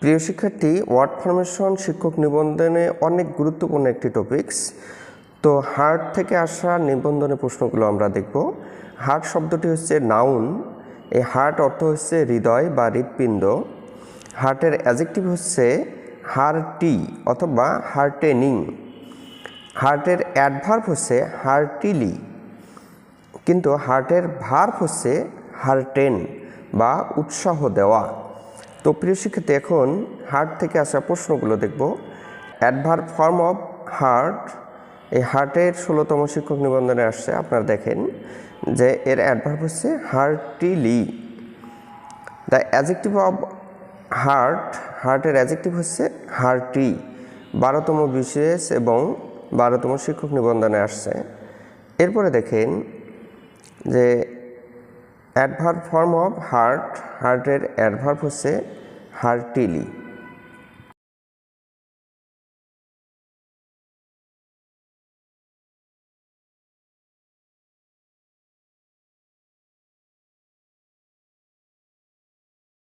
প্রিয় শিক্ষার্থী, word formation, শিক্ষক নিবন্ধনে অনেক গুরুত্বপূর্ণ একটি টপিকস তো হার্ট থেকে আসা নিবন্ধনের প্রশ্নগুলো আমরা দেখব। হার্ট শব্দটি হচ্ছে নাউন এই হার্ট অর্থ হচ্ছে হৃদয় বা হৃৎপিণ্ড। হার্টের অ্যাজেক্টিভ হচ্ছে হার্টি অথবা হার্টেনিং হার্টের অ্যাডভার্ব হচ্ছে হার্টিলি কিন্তু হার্টের ভার্ভ হচ্ছে হার্টেন বা উৎসাহ দেওয়া। তো প্রিয় শিক্ষার্থী, এখন হার্ট থেকে আসা প্রশ্নগুলো দেখব। অ্যাডভার্ব ফর্ম অফ হার্ট এই হার্টের ষোলোতম শিক্ষক নিবন্ধনে আসছে। আপনারা দেখেন যে এর অ্যাডভার্ব হচ্ছে heartily the adjective of heart হার্টের অ্যাজেক্টিভ হচ্ছে হার্টি বারোতম বিশেষ এবং বারোতম শিক্ষক নিবন্ধনে আসছে। এরপরে দেখেন যে অ্যাডভার্ব ফর্ম অফ হার্ট হার্টের অ্যাডভার্ব হচ্ছে হার্টিলি।